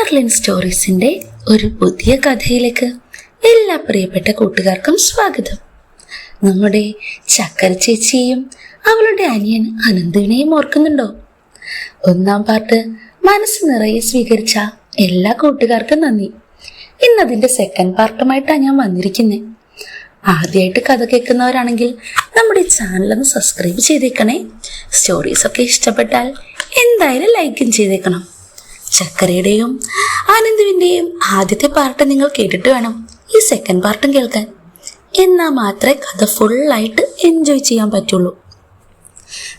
Merlin സ്റ്റോറീസിന്റെ ഒരു പുതിയ കഥയിലേക്ക് എല്ലാ പ്രിയപ്പെട്ട കൂട്ടുകാർക്കും സ്വാഗതം. നമ്മുടെ ചക്കര ചേച്ചിയെയും അവളുടെ അനിയൻ അനന്തുവിനെയും ഓർക്കുന്നുണ്ടോ? ഒന്നാം പാർട്ട് മനസ്സ് നിറയെ സ്വീകരിച്ച എല്ലാ കൂട്ടുകാർക്കും നന്ദി. ഇന്നതിന്റെ സെക്കൻഡ് പാർട്ടുമായിട്ടാണ് ഞാൻ വന്നിരിക്കുന്നത് ആദ്യമായിട്ട് കഥ കേൾക്കുന്നവരാണെങ്കിൽ നമ്മുടെ ചാനൽ ഒന്ന് സബ്സ്ക്രൈബ് ചെയ്തേക്കണേ. സ്റ്റോറീസ് ഒക്കെ ഇഷ്ടപ്പെട്ടാൽ എന്തായാലും ലൈക്കും ചെയ്തേക്കണം. ചക്കരയുടെയും ആനന്ദുവിന്റെയും ആദ്യത്തെ പാർട്ട് നിങ്ങൾ കേട്ടിട്ട് വേണം ഈ സെക്കൻഡ് പാർട്ടും കേൾക്കാൻ. എന്നാൽ മാത്രമേ കഥ ഫുള്ളായിട്ട് എൻജോയ് ചെയ്യാൻ പറ്റുള്ളൂ.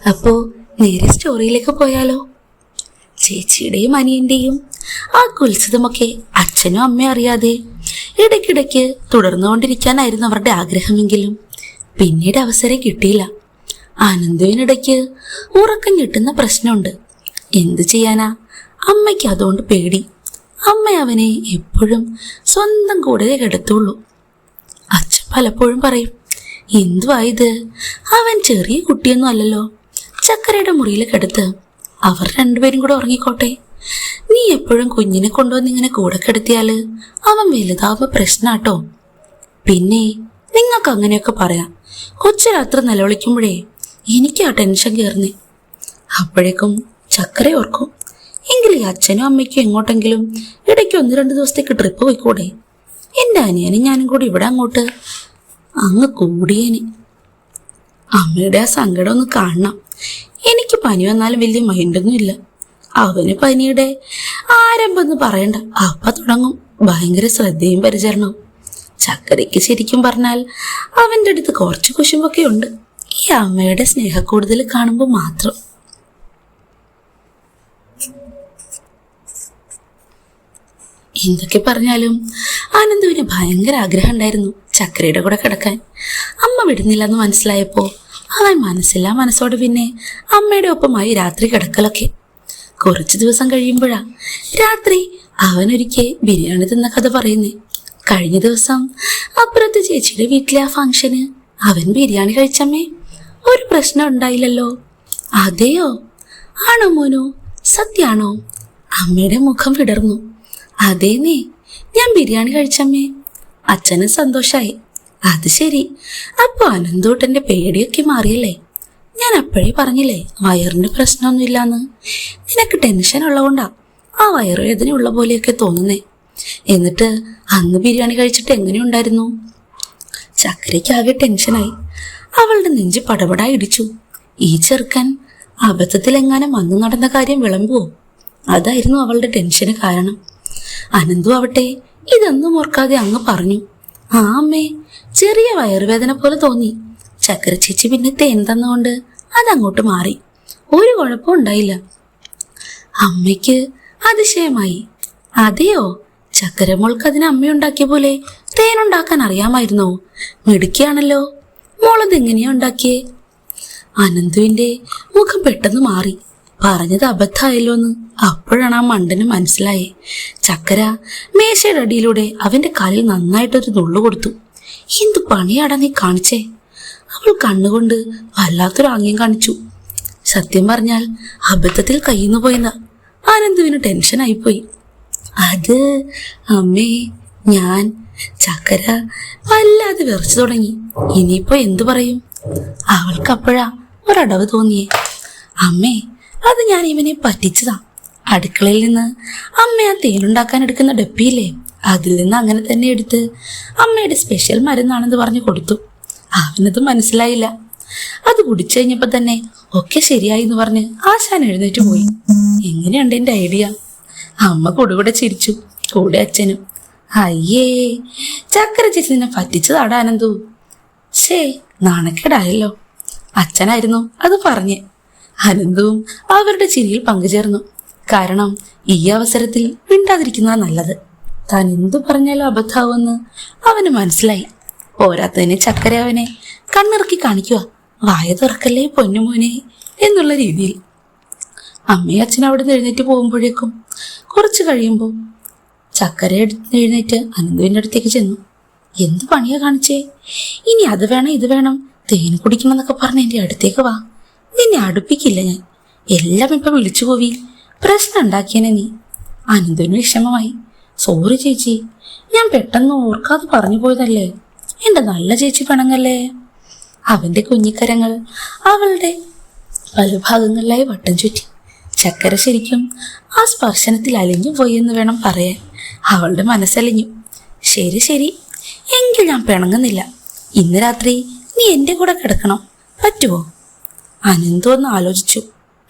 അപ്പോ നേരെ സ്റ്റോറിയിലേക്ക് പോയാലോ? ചേച്ചിയുടെയും അനിയന്റെയും ആ കുത്സിതമൊക്കെ അച്ഛനും അമ്മയും അറിയാതെ ഇടയ്ക്കിടയ്ക്ക് തുടർന്നുകൊണ്ടിരിക്കാനായിരുന്നു അവരുടെ ആഗ്രഹമെങ്കിലും പിന്നീട് അവസരം കിട്ടിയില്ല. ആനന്ദുവിനിടയ്ക്ക് ഉറക്കം കിട്ടുന്ന പ്രശ്നമുണ്ട്. എന്തു ചെയ്യാനാ? അമ്മയ്ക്ക് അതുകൊണ്ട് പേടി. അമ്മ അവനെ എപ്പോഴും സ്വന്തം കൂടെ കിടത്തുള്ളൂ. അച്ഛൻ പലപ്പോഴും പറയും എന്തുവായത് അവൻ ചെറിയ കുട്ടിയൊന്നും അല്ലല്ലോ. ചക്കരയുടെ മുറിയിൽ കിടത്ത്. അവർ രണ്ടുപേരും കൂടെ ഉറങ്ങിക്കോട്ടെ. നീ എപ്പോഴും കുഞ്ഞിനെ കൊണ്ടുവന്ന് ഇങ്ങനെ കൂടെ കിടത്തിയാൽ അവൻ വലുതാവുമ്പോ പ്രശ്നാട്ടോ. പിന്നെ നിങ്ങൾക്ക് അങ്ങനെയൊക്കെ പറയാം. കൊച്ചു രാത്രി നിലവിളിക്കുമ്പോഴേ എനിക്ക് ആ ടെൻഷൻ കയറുന്നേ അപ്പോഴേക്കും ചക്കര ഓർക്കും. എങ്കിൽ ഈ അച്ഛനും അമ്മയ്ക്കും എങ്ങോട്ടെങ്കിലും ഇടയ്ക്ക് ഒന്ന് രണ്ട് ദിവസത്തേക്ക് ട്രിപ്പ് പോയിക്കൂടെ? എന്റെ അനിയനും ഞാനും കൂടി ഇവിടെ അങ്ങോട്ട്. അങ്ങ് കൂടിയേനെ. അമ്മയുടെ ആ സങ്കടം ഒന്ന് കാണണം. എനിക്ക് പനി വന്നാലും വലിയ മൈൻഡൊന്നും ഇല്ല. അവന് പനിയുടെ ആരംഭം എന്ന് പറയണ്ട. അപ്പ തുടങ്ങും. ഭയങ്കര ശ്രദ്ധയും പരിചരണം. ചക്കരയ്ക്ക് ശരിക്കും പറഞ്ഞാൽ അവന്റെ അടുത്ത് കുറച്ച് കുശുമ്പൊക്കെ ഉണ്ട്. ഈ അമ്മയുടെ സ്നേഹക്കൂടുതൽ കാണുമ്പോൾ മാത്രം. എന്തൊക്കെ പറഞ്ഞാലും ആനന്ദുവിന് ഭയങ്കര ആഗ്രഹം ഉണ്ടായിരുന്നു ചക്കരയുടെ കൂടെ കിടക്കാൻ. അമ്മ വിടുന്നില്ല എന്ന് മനസ്സിലായപ്പോൾ അവൻ മനസ്സില്ല മനസ്സോട് പിന്നെ അമ്മയുടെ ഒപ്പമായി രാത്രി കിടക്കലൊക്കെ. കുറച്ച് ദിവസം കഴിയുമ്പോഴാ രാത്രി അവനൊരിക്കെ ബിരിയാണി തിന്ന കഥ പറയുന്നേ. കഴിഞ്ഞ ദിവസം അപ്പുറത്ത് ചേച്ചിയുടെ വീട്ടിലെ ആ ഫംഗ്ഷന് അവൻ ബിരിയാണി കഴിച്ചമ്മേ ഒരു പ്രശ്നം ഉണ്ടായില്ലല്ലോ. അതെയോ? ആണോ മോനോ? സത്യാണോ? അമ്മയുടെ മുഖം വിടർന്നു. അതേന്നേ ഞാൻ ബിരിയാണി കഴിച്ചമ്മേ. അച്ഛന് സന്തോഷായി. അത് ശരി. അപ്പൊ അനന്തൂട്ടന്റെ പേടിയൊക്കെ മാറിയല്ലേ? ഞാൻ അപ്പോഴേ പറഞ്ഞില്ലേ വയറിന് പ്രശ്നമൊന്നുമില്ലാന്ന്. നിനക്ക് ടെൻഷൻ ഉള്ളതുകൊണ്ടാ ആ വയറുവേദന ഉള്ള പോലെയൊക്കെ തോന്നുന്നേ. എന്നിട്ട് അങ്ങ് ബിരിയാണി കഴിച്ചിട്ട് എങ്ങനെയുണ്ടായിരുന്നു? ചക്കരയ്ക്കാകെ ടെൻഷനായി അവളുടെ നെഞ്ച് പടപടാ ഇടിച്ചു. ഈ ചെറുക്കൻ അബദ്ധത്തിലെങ്ങാനും അന്ന് നടന്ന കാര്യം വിളമ്പുവോ? അതായിരുന്നു അവളുടെ ടെൻഷന് കാരണം. അനന്തു ആവട്ടെ ഇതൊന്നും ഓർക്കാതെ അങ്ങ് പറഞ്ഞു. ആ അമ്മേ ചെറിയ വയറുവേദന പോലെ തോന്നി. ചക്കര ചേച്ചി പിന്നെ തേൻ അതങ്ങോട്ട് മാറി. ഒരു കുഴപ്പവും ഉണ്ടായില്ല. അമ്മയ്ക്ക് അതിശയമായി. അതെയോ? ചക്കരമോൾക്ക് അതിന് അമ്മയുണ്ടാക്കിയ പോലെ തേനുണ്ടാക്കാൻ അറിയാമായിരുന്നോ? മിടുക്കിയാണല്ലോ. മോളത് എങ്ങനെയാ ഉണ്ടാക്കിയേ? അനന്തുവിന്റെ മുഖം പെട്ടെന്ന് മാറി. പറഞ്ഞത് അബദ്ധമായല്ലോ എന്ന് അപ്പോഴാണ് ആ മണ്ടന് മനസ്സിലായി. ചക്കര മേശയുടെ അടിയിലൂടെ അവന്റെ കാലിൽ നന്നായിട്ടൊരു നുള്ളു കൊടുത്തു. എന്ത് പണിയാടാ നീ കാണിച്ചേ? അവൾ കണ്ണുകൊണ്ട് വല്ലാത്തൊരു ആംഗ്യം കാണിച്ചു. സത്യം പറഞ്ഞാൽ അബദ്ധത്തിൽ കയ്യിന്ന് പോയെന്ന. ആനന്ദുവിന് ടെൻഷനായിപ്പോയി. അത് അമ്മേ ഞാൻ. ചക്കര വല്ലാതെ വിറച്ചു തുടങ്ങി. ഇനിയിപ്പോ എന്തു പറയും? അവൾക്കപ്പോഴാ ഒരടവ് തോന്നിയേ. അമ്മേ അത് ഞാൻ ഇവനെ പറ്റിച്ചതാ. അടുക്കളയിൽ നിന്ന് അമ്മ ആ തേനുണ്ടാക്കാൻ എടുക്കുന്ന ഡപ്പിയില്ലേ അതിൽ നിന്ന് അങ്ങനെ തന്നെ എടുത്ത് അമ്മയുടെ സ്പെഷ്യൽ മരുന്നാണെന്ന് പറഞ്ഞു കൊടുത്തു. അവനത് മനസ്സിലായില്ല. അത് കുടിച്ചു കഴിഞ്ഞപ്പോ തന്നെ ഒക്കെ ശരിയായി എന്ന് പറഞ്ഞ് ആശാൻ എഴുന്നേറ്റ് പോയി. എങ്ങനെയുണ്ട് എന്റെ ഐഡിയ? അമ്മ കൊടുകൂടെ ചിരിച്ചു. കൂടെ അച്ഛനും. അയ്യേ ചക്കര ചേച്ചി നിന്നെ ശേ നാണക്കേടായല്ലോ. അച്ഛനായിരുന്നു അത് പറഞ്ഞ്. അനന്തവും അവരുടെ ചിരിയിൽ പങ്കുചേർന്നു. കാരണം ഈ അവസരത്തിൽ മിണ്ടാതിരിക്കുന്ന നല്ലത്. താൻ എന്തു പറഞ്ഞാലും അബദ്ധാവുമെന്ന് അവന് മനസ്സിലായി. പോരാത്തതിന് ചക്കര അവനെ കണ്ണിറക്കി കാണിക്കുക. വായ തുറക്കല്ലേ പൊന്നുമോനെ എന്നുള്ള രീതിയിൽ. അമ്മയും അച്ഛനും അവിടെ എഴുന്നേറ്റ് പോകുമ്പോഴേക്കും കുറച്ച് കഴിയുമ്പോൾ ചക്കര എഴുന്നേറ്റ് അനന്തുവിന്റെ അടുത്തേക്ക് ചെന്നു. എന്ത് പണിയാ കാണിച്ചേ? ഇനി അത് വേണം ഇത് വേണം. തേൻ കുടിക്കണം എന്നൊക്കെ പറഞ്ഞ് എന്റെ അടുത്തേക്ക് വാ. നിന്നെ അടുപ്പിക്കില്ല ഞാൻ. എല്ലാം ഇപ്പൊ വിളിച്ചു പോവി പ്രശ്നം ഉണ്ടാക്കിയനെ നീ. അനന്തന് വിഷമമായി. സോറി ചേച്ചി ഞാൻ പെട്ടെന്ന് ഓർക്കാതെ പറഞ്ഞു പോയതല്ലേ? എന്റെ നല്ല ചേച്ചി പണങ്ങല്ലേ? അവന്റെ കുഞ്ഞിക്കരങ്ങൾ അവളുടെ പല ഭാഗങ്ങളിലായി വട്ടം ചുറ്റി. ചക്കര ശരിക്കും ആ സ്പർശനത്തിൽ അലിഞ്ഞു പോയി എന്ന് വേണം പറയാൻ. അവളുടെ മനസ്സലിഞ്ഞു. ശരി ശരി. എങ്കിൽ ഞാൻ പിണങ്ങുന്നില്ല. ഇന്ന് രാത്രി നീ എന്റെ കൂടെ കിടക്കണം. പറ്റുമോ അനന്തു ഒന്ന് ആലോചിച്ചു.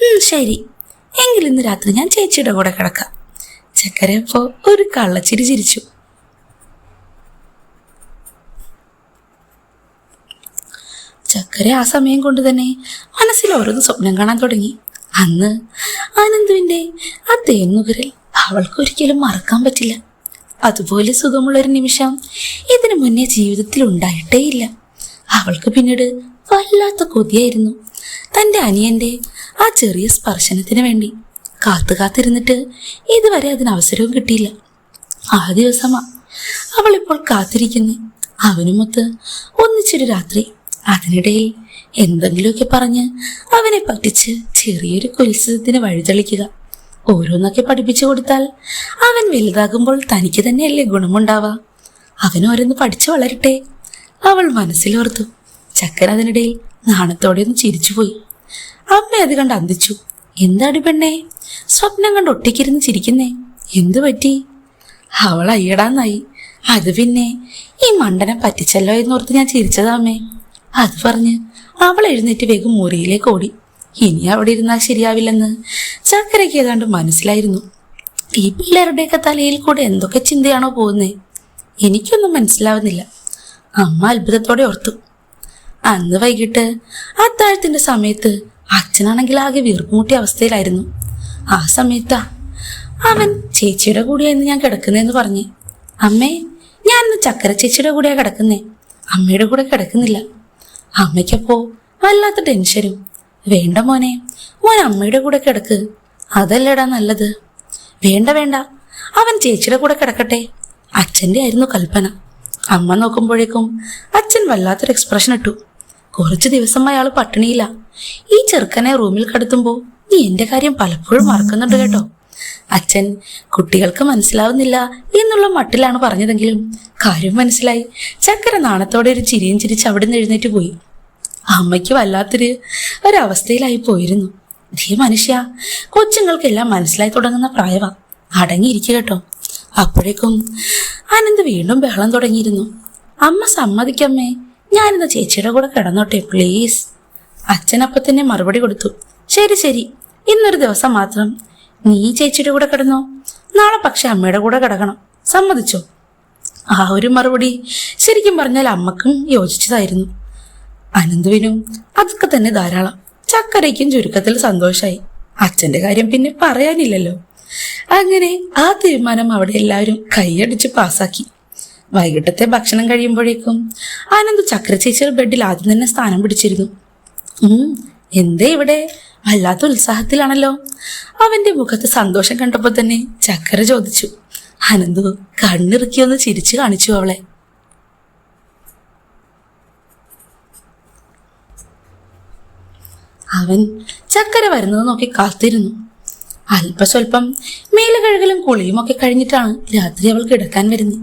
"ഉം, ശരി. എങ്കിൽ ഇന്ന് രാത്രി ഞാൻ ചേച്ചിയുടെ കൂടെ കിടക്കാം. ചക്കരപ്പോ ഒരു കള്ളച്ചിരി ചിരിച്ചു. ചക്കര ആ സമയം കൊണ്ട് തന്നെ മനസ്സിൽ ഓരോന്ന് സ്വപ്നം കാണാൻ തുടങ്ങി. അന്ന് അനന്തുവിന്റെ ആ തേങ്ങുകരൽ അവൾക്ക് ഒരിക്കലും മറക്കാൻ പറ്റില്ല. അതുപോലെ സുഖമുള്ളൊരു നിമിഷം ഇതിനു മുന്നേ ജീവിതത്തിൽ ഉണ്ടായിട്ടേയില്ല. അവൾക്ക് പിന്നീട് വല്ലാത്ത കൊതിയായിരുന്നു. തന്റെ അനിയന്റെ ആ ചെറിയ സ്പർശനത്തിന് വേണ്ടി കാത്തു കാത്തിരുന്നിട്ട് ഇതുവരെ അതിന് അവസരവും കിട്ടിയില്ല. ആ ദിവസമാ. അവളിപ്പോൾ കാത്തിരിക്കുന്നു. അവനുമൊത്ത് ഒന്നിച്ചൊരു രാത്രി അതിനിടയിൽ എന്തെങ്കിലുമൊക്കെ പറഞ്ഞ് അവനെ പറ്റിച്ച് ചെറിയൊരു കുത്സവത്തിന് വഴിതെളിക്കുക. ഓരോന്നൊക്കെ പഠിപ്പിച്ചു കൊടുത്താൽ അവൻ വലുതാകുമ്പോൾ തനിക്ക് തന്നെയല്ലേ ഗുണമുണ്ടാവാ അവൻ ഓരോന്ന് പഠിച്ചു വളരട്ടെ. അവൾ മനസ്സിലോർത്തു. ചക്കര അതിനിടയിൽ നാണത്തോടെ ഒന്ന് ചിരിച്ചുപോയി. അമ്മ അത് കണ്ട് അന്തിച്ചു. എന്താണ് പെണ്ണേ? സ്വപ്നം കണ്ട് ഒട്ടിക്കിരുന്ന് ചിരിക്കുന്നേ? എന്തു പറ്റി? അവൾ അയ്യടാന്നായി. അത് പിന്നെ ഈ മണ്ടനെ പറ്റിച്ചല്ലോ എന്നോർത്ത് ഞാൻ ചിരിച്ചതാമേ അത് പറഞ്ഞ് അവൾ എഴുന്നേറ്റ് വേഗം മുറിയിലേക്ക് ഓടി. ഇനി അവിടെ ഇരുന്നാൽ ശരിയാവില്ലെന്ന് ചക്കരയ്ക്ക് ഏതാണ്ട് മനസ്സിലായിരുന്നു. ഈ പിള്ളേരുടെയൊക്കെ തലയിൽ കൂടെ എന്തൊക്കെ ചിന്തയാണോ പോകുന്നേ? എനിക്കൊന്നും മനസ്സിലാവുന്നില്ല. അമ്മ അത്ഭുതത്തോടെ ഓർത്തു. അന്ന് വൈകിട്ട് അത്താഴത്തിന്റെ സമയത്ത് അച്ഛനാണെങ്കിൽ ആകെ വീർപ്പുമുട്ടിയ അവസ്ഥയിലായിരുന്നു. ആ സമയത്താ അവൻ ചേച്ചിയുടെ കൂടെയായിരുന്നു ഞാൻ കിടക്കുന്നതെന്ന് പറഞ്ഞു. അമ്മേ ഞാൻ ഇന്ന് ചക്കര ചേച്ചിയുടെ കൂടെയാ കിടക്കുന്നേ. അമ്മയുടെ കൂടെ കിടക്കുന്നില്ല. അമ്മയ്ക്കപ്പോ വല്ലാത്ത ടെൻഷനും. വേണ്ട മോനെ മോൻ അമ്മയുടെ കൂടെ കിടക്ക്. അതല്ലേടാ നല്ലത്. വേണ്ട വേണ്ട. അവൻ ചേച്ചിയുടെ കൂടെ കിടക്കട്ടെ. അച്ഛന്റെ ആയിരുന്നു കൽപ്പന. അമ്മ നോക്കുമ്പോഴേക്കും അച്ഛൻ വല്ലാത്തൊരു എക്സ്പ്രഷൻ ഇട്ടു. കുറച്ച് ദിവസം അയാൾ പട്ടിണിയില്ല. ഈ ചെറുക്കനെ റൂമിൽ കടത്തുമ്പോൾ നീ എന്റെ കാര്യം പലപ്പോഴും മറക്കുന്നുണ്ട് കേട്ടോ. അച്ഛൻ കുട്ടികൾക്ക് മനസ്സിലാവുന്നില്ല എന്നുള്ള മട്ടിലാണ് പറഞ്ഞതെങ്കിലും കാര്യം മനസ്സിലായി. ചക്കര നാണത്തോടെ ഒരു ചിരിയും ചിരിച്ച് അവിടെ നിന്ന് എഴുന്നേറ്റ് പോയി. അമ്മയ്ക്ക് വല്ലാത്തൊരു ഒരവസ്ഥയിലായി പോയിരുന്നു. ധീ മനുഷ്യ കൊച്ചുങ്ങൾക്കെല്ലാം മനസ്സിലായി തുടങ്ങുന്ന പ്രായവാ. അടങ്ങിയിരിക്കുക കേട്ടോ. അപ്പോഴേക്കും ആനന്ദ് വീണ്ടും ബഹളം തുടങ്ങിയിരുന്നു. അമ്മ സമ്മതിക്കമ്മേ ഞാനിന്ന് ചേച്ചിയുടെ കൂടെ കിടന്നോട്ടെ പ്ലീസ് അച്ഛനപ്പൊ തന്നെ മറുപടി കൊടുത്തു. ശരി ശരി. ഇന്നൊരു ദിവസം മാത്രം നീ ചേച്ചിയുടെ കൂടെ കിടന്നോ? നാളെ പക്ഷെ അമ്മയുടെ കൂടെ കിടക്കണം. സമ്മതിച്ചോ? ആ ഒരു മറുപടി ശരിക്കും പറഞ്ഞാൽ അമ്മക്കും യോജിച്ചതായിരുന്നു. അനന്തുവിനും അതൊക്കെ തന്നെ ധാരാളം. ചക്കരയ്ക്കും ചുരുക്കത്തിൽ സന്തോഷായി. അച്ഛന്റെ കാര്യം പിന്നെ പറയാനില്ലല്ലോ. അങ്ങനെ ആ തീരുമാനം അവിടെ എല്ലാവരും കൈയടിച്ച് പാസാക്കി. വൈകിട്ടത്തെ ഭക്ഷണം കഴിയുമ്പോഴേക്കും ആനന്ദ് ചക്ര ചേച്ചിയുടെ ബെഡിൽ ആദ്യം തന്നെ സ്ഥാനം പിടിച്ചിരുന്നു. എന്തേ ഇവിടെ? വല്ലാത്ത ഉത്സാഹത്തിലാണല്ലോ. അവന്റെ മുഖത്ത് സന്തോഷം കണ്ടപ്പോൾ തന്നെ ചക്ര ചോദിച്ചു. അനന്തു കണ്ണിറുക്കി ഒന്ന് ചിരിച്ചു കാണിച്ചു അവളെ. അവൻ ചക്കര വരുന്നത് നോക്കി കാത്തിരുന്നു. അല്പസ്വല്പം മേലുകഴുകലും കുളിയും ഒക്കെ കഴിഞ്ഞിട്ടാണ് രാത്രി അവൾ കിടക്കാൻ വരുന്നത്.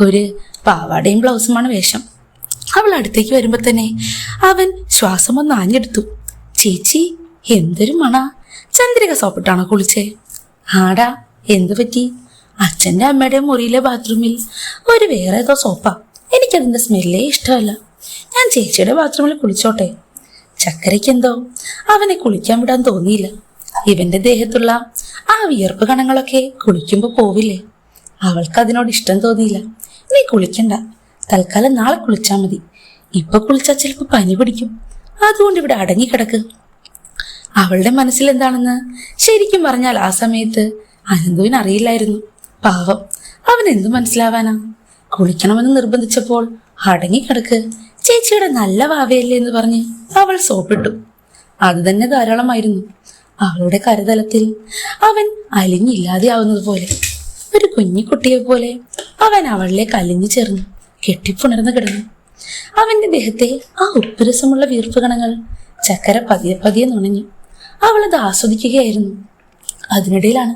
ഒരു പാവാടയും ബ്ലൗസുമാണ് വേഷം. അവൾ അടുത്തേക്ക് വരുമ്പോൾ തന്നെ അവൻ ശ്വാസം ഒന്ന് ആഞ്ഞെടുത്തു. ചേച്ചി എന്തൊരു മണ. ചന്ദ്രിക സോപ്പിട്ടാണോ കുളിച്ചേ? ആടാ എന്തു പറ്റി? അച്ഛന്റെ അമ്മയുടെ മുറിയിലെ ബാത്റൂമിൽ ഒരു വേറെ ഏതോ സോപ്പാ. എനിക്കതിന്റെ സ്മെല്ലേ ഇഷ്ടമല്ല. ഞാൻ ചേച്ചിയുടെ ബാത്റൂമിൽ കുളിച്ചോട്ടെ. ചക്കരയ്ക്കെന്തോ? അവനെ കുളിക്കാൻ വിടാൻ തോന്നിയില്ല. ഇവന്റെ ദേഹത്തുള്ള ആ വിയർപ്പ് കണങ്ങളൊക്കെ കുളിക്കുമ്പോൾ പോവില്ലേ? അവൾക്ക് അതിനോട് ഇഷ്ടം തോന്നിയില്ല. നീ കുളിക്കണ്ട. തൽക്കാലം നാളെ കുളിച്ചാ മതി. ഇപ്പൊ കുളിച്ചാൽ ചിലപ്പോ പനി പിടിക്കും. അതുകൊണ്ട് ഇവിടെ അടങ്ങി കിടക്ക്. അവളുടെ മനസ്സിൽ എന്താണെന്ന് ശരിക്കും പറഞ്ഞാൽ ആ സമയത്ത് അനന്തുവിന് അറിയില്ലായിരുന്നു. പാവം. അവൻ എന്തു മനസ്സിലാവാനാ? കുളിക്കണമെന്ന് നിർബന്ധിച്ചപ്പോൾ അടങ്ങിക്കിടക്ക് ചേച്ചിയുടെ നല്ല വാവയല്ലേ എന്ന് പറഞ്ഞ് അവൾ സോപ്പിട്ടു. അത് തന്നെ ധാരാളമായിരുന്നു. അവളുടെ കരുതലത്തിൽ അവൻ അലിഞ്ഞില്ലാതെയാവുന്നത് പോലെ. ഒരു കുഞ്ഞിക്കുട്ടിയെ പോലെ അവൻ അവളിലെ കലിഞ്ഞു ചേർന്നു കെട്ടിപ്പുണർന്നു കിടന്നു. അവന്റെ ദേഹത്തെ ആ ഉപ്പുരസമുള്ള വീർപ്പ് കണങ്ങൾ ചക്കര പതിയെ പതിയെ നുണഞ്ഞു. അവൾ അത് ആസ്വദിക്കുകയായിരുന്നു. അതിനിടയിലാണ്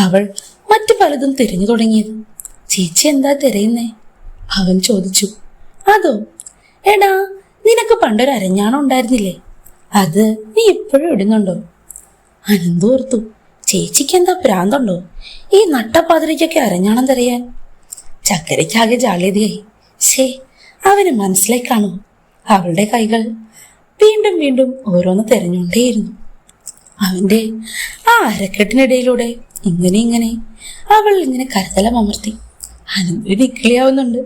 അവൾ മറ്റു പലതും തിരഞ്ഞു തുടങ്ങിയത്. ചേച്ചി എന്താ തിരയുന്നേ? അവൻ ചോദിച്ചു. അതോ എടാ നിനക്ക് പണ്ടൊരു അരഞ്ഞാണം ഉണ്ടായിരുന്നില്ലേ? അത് നീ ഇപ്പോഴും ഇടുന്നുണ്ടോ? അനന്തു ഓർത്തു. ചേച്ചിക്ക് എന്താ ഭ്രാന്തുണ്ടോ ഈ നട്ടപ്പാതിരയ്ക്കൊക്കെ അരഞ്ഞാണം തരയാൻ ചക്കരയ്ക്കാകെ ജാള്യതയായി ശേ അവന് മനസ്സിലായി കാണും അവളുടെ കൈകൾ. വീണ്ടും വീണ്ടും ഓരോന്ന് തെരഞ്ഞുകൊണ്ടേയിരുന്നു. അവന്റെ ആ അരക്കെട്ടിനിടയിലൂടെ ഇങ്ങനെ ഇങ്ങനെ അവൾ ഇങ്ങനെ കരുതലം അമർത്തി. അനന്തുവിന് ഇക്കിളിയാവുന്നുണ്ട്.